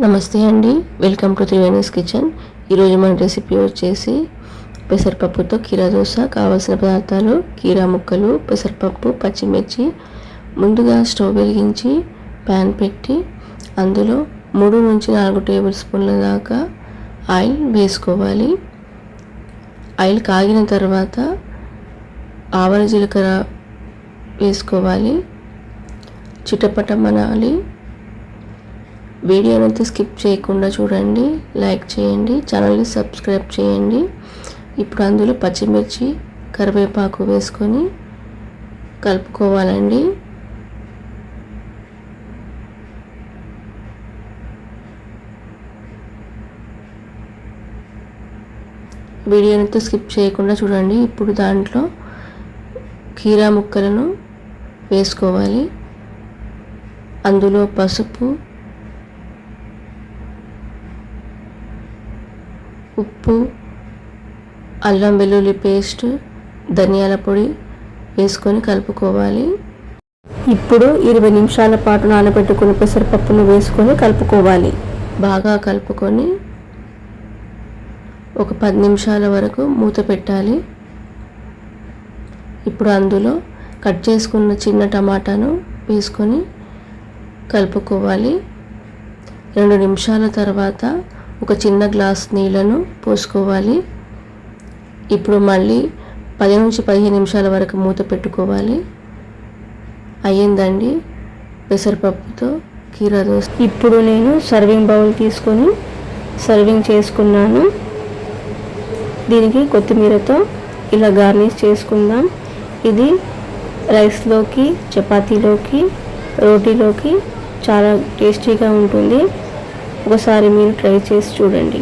నమస్తే అండి. Welcome to Triveni's kitchen ఈరోజు మన రెసిపీ వచ్చేసి పెసరపప్పుతో కీరా దోశ కావాల్సిన పదార్థాలు కీరా ముక్కలు పెసరపప్పు పచ్చిమిర్చి ముందుగా స్టవ్ వెలిగించి ప్యాన్ పెట్టి అందులో మూడు నుంచి నాలుగు టేబుల్ స్పూన్ల దాకా ఆయిల్ వేసుకోవాలి. ఆయిల్ కాగిన తర్వాత ఆవల జీలకర్ర వేసుకోవాలి. చిటపటమనాలి వీడియోని అయితే స్కిప్ చేయకుండా చూడండి లైక్ చేయండి ఛానల్ని సబ్స్క్రైబ్ చేయండి. ఇప్పుడు అందులో పచ్చిమిర్చి కరివేపాకు వేసుకొని కలుపుకోవాలండి. వీడియోని అయితే స్కిప్ చేయకుండా చూడండి. ఇప్పుడు దాంట్లో కీరా ముక్కలను వేసుకోవాలి. అందులో పసుపు ఉప్పు అల్లం వెల్లుల్లి పేస్ట్ ధనియాల పొడి వేసుకొని కలుపుకోవాలి. ఇప్పుడు ఇరవై నిమిషాల పాటు నానబెట్టుకుని పెసరపప్పును వేసుకొని కలుపుకోవాలి. బాగా కలుపుకొని ఒక పది నిమిషాల వరకు మూత పెట్టాలి. ఇప్పుడు అందులో కట్ చేసుకున్న చిన్న టమాటాను వేసుకొని కలుపుకోవాలి. రెండు నిమిషాల తర్వాత ఒక చిన్న గ్లాస్ నీళ్ళను పోసుకోవాలి. ఇప్పుడు మళ్ళీ పది నుంచి పదిహేను నిమిషాల వరకు మూత పెట్టుకోవాలి. అయ్యిందండి. పెసరపప్పుతో కీరా దోశ. ఇప్పుడు నేను సర్వింగ్ బౌల్ తీసుకొని సర్వింగ్ చేసుకున్నాను. దీనికి కొత్తిమీరతో ఇలా గార్నిష్ చేసుకుందాం. ఇది రైస్లోకి చపాతీలోకి రోటీలోకి చాలా టేస్టీగా ఉంటుంది. ఒకసారి మీరు ట్రై చేసి చూడండి.